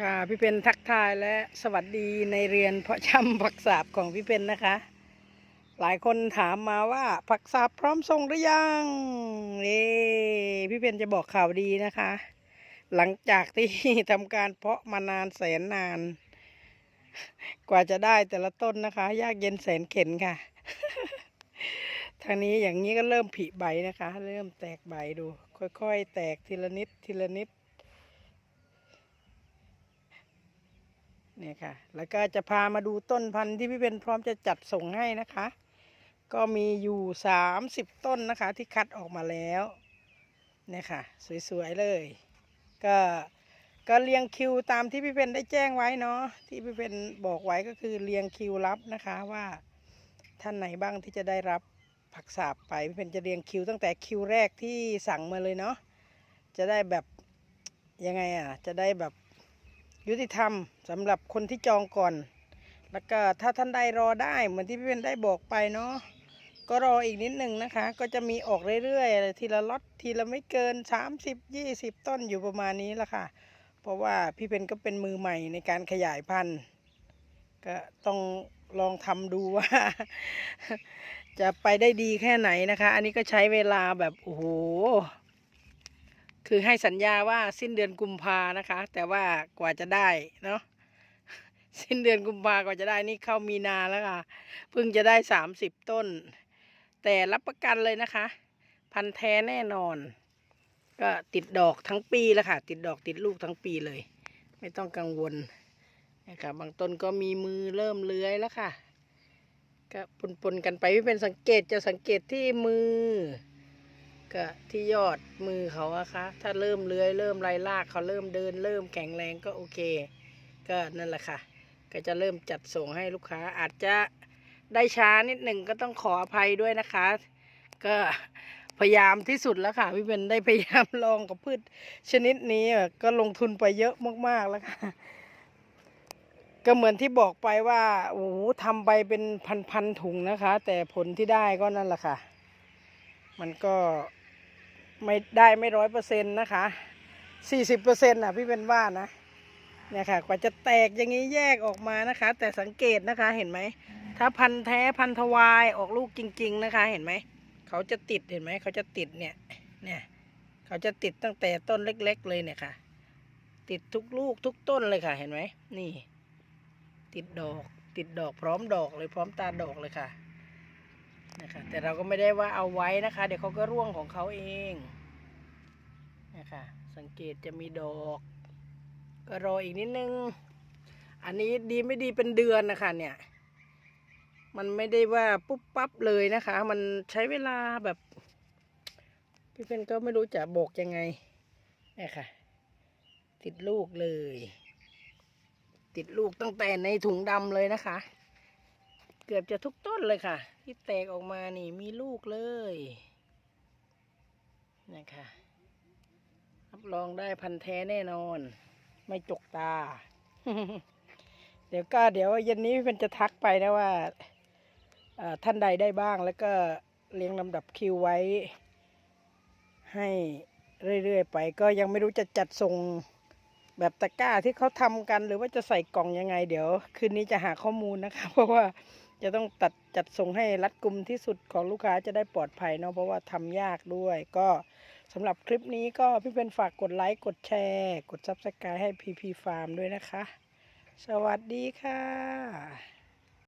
ค่ะพี่เพนทักทายและสวัสดีในเรียนเพาะชำผักสาบของพี่เพนนะคะ หลายคนถามมาว่าผักสาบพร้อมส่งหรือยังเอ้พี่เพนจะบอกข่าวดีนะคะ หลังจากที่ทำการเพาะมานานแสนนาน กว่าจะได้แต่ละต้นนะคะ ยากเย็นแสนเข็นค่ะ ทางนี้อย่างนี้ก็เริ่มผิใบนะคะ เริ่มแตกใบดู ค่อยๆ แตกทีละนิดทีละนิด เนี่ยค่ะ แล้วก็จะพามาดูต้นพันธุ์ที่พี่เป็นพร้อมจะจัดส่งให้นะคะ ก็มีอยู่สามสิบต้นนะคะ ที่คัดออกมาแล้วเนี่ยค่ะ สวยๆเลย ก็ก็เรียงคิวตามที่พี่เพนได้แจ้งไว้เนาะที่พี่เพนบอกไว้ก็คือเรียงคิวรับนะคะว่าท่านไหนบ้างที่จะได้รับผักสาบไปพี่เพนจะเรียงคิวตั้งแต่คิวแรกที่สั่งมาเลยเนาะจะได้แบบยังไงอะจะได้แบบ ยุติธรรมสำหรับคนที่จองก่อน แล้วก็ถ้าท่านใดรอได้เหมือนที่พี่เป็นได้บอกไปเนาะก็รออีกนิดหนึ่งนะคะ ก็จะมีออกเรื่อยๆ ทีละล็อตทีละไม่เกิน 30 20 ต้นอยู่ประมาณนี้ละค่ะ เพราะว่าพี่เพนก็เป็นมือใหม่ในการขยายพันธุ์ ก็ต้องลองทำดูว่า จะไปได้ดีแค่ไหนนะคะ อันนี้ก็ใช้เวลาแบบ โอ้โห คือให้สัญญาว่าสิ้นเดือนกุมภานะคะ แต่ว่ากว่าจะได้เนาะสิ้นเดือนกุมภากว่าจะได้นี่เข้ามีนาแล้วค่ะเพิ่งจะได้สามสิบต้น แต่รับประกันเลยนะคะ พันแท้แน่นอน ก็ติดดอกทั้งปีแล้วค่ะ ติดดอกติดลูกทั้งปีเลย ไม่ต้องกังวลนะคะบางต้นก็มีมือเริ่มเลื้อยแล้วค่ะ ก็ปนๆกันไปไม่เป็นสังเกตจะสังเกตที่มือ ก็ที่ยอดมือเขาอะคะถ้าเริ่มเลื้อยเริ่มไล่ลากเขาเริ่มเดิน เริ่มแข็งแรงก็โอเค ก็นั่นแหละค่ะ ก็จะเริ่มจัดส่งให้ลูกค้าอาจจะได้ช้านิดหนึ่งก็ต้องขออภัยด้วยนะคะ ก็พยายามที่สุดแล้วค่ะ พี่เป็นได้พยายามลองกับพืชชนิดนี้ก็ลงทุนไปเยอะมากๆแล้วค่ะ ก็เหมือนที่บอกไปว่าโอ้โหทำไปเป็นพันๆถุงนะคะ แต่ผลที่ได้ก็นั่นแหละค่ะ มันก็ ไม่ได้ไม่ร้อยเปอร์เซ็นต์นะคะสี่สิบเปอร์เซ็นต์ะพี่เป็นว่านะเนี่ยค่ะ กว่าจะแตกอย่างนี้แยกออกมานะคะ แต่สังเกตนะคะเห็นไหม ถ้าพันธุ์แท้พันธุ์ทวายออกลูกจริง ๆนะคะ เห็นไหม เขาจะติดเห็นไหม เขาจะติดเนี่ย เนี่ย เขาจะติดตั้งแต่ต้นเล็ก ๆ เลยเนี่ยค่ะ ติดทุกลูกทุกต้นเลยค่ะ เห็นไหมนี่ ติดดอก ติดดอกพร้อมดอกเลยพร้อมตาดอกเลยค่ะ นะคะแต่เราก็ไม่ได้ว่าเอาไว้นะคะ เดี๋ยวเขาก็ร่วงของเขาเองนะคะสังเกตจะมีดอก ก็รออีกนิดนึง อันนี้ดีไม่ดีเป็นเดือนนะคะเนี่ย มันไม่ได้ว่าปุ๊บปั๊บเลยนะคะ มันใช้เวลาแบบ พี่เพนก็ไม่รู้จะบอกยังไงเนี่ยค่ะ ติดลูกเลย ติดลูกตั้งแต่ในถุงดำเลยนะคะ กือบจะทุกต้นเลยค่ะ ที่แตกออกมานี่มีลูกเลยนะคะรับรองได้พันแท้แน่นอน ไม่จกตา เดี๋ยวก็เดี๋ยวเย็นนี้พี่เป็นจะทักไปนะว่าท่านใดได้บ้างแล้วก็เรียงลำดับคิวไว้ ให้เรื่อยๆไป ก็ยังไม่รู้จะจัดส่งแบบตะกร้าที่เขาทำกัน หรือว่าจะใส่กล่องยังไง เดี๋ยว คืนนี้จะหาข้อมูลนะคะ เพราะว่า จะต้องตัดจัดส่งให้รัดกุมที่สุดของลูกค้าจะได้ปลอดภัยเนาะเพราะว่าทำยากด้วย ก็สำหรับคลิปนี้ก็พี่เป็นฝากกดไลค์กดแชร์ กดซับสไครต์ให้พีพีฟาร์มด้วยนะคะ สวัสดีค่ะ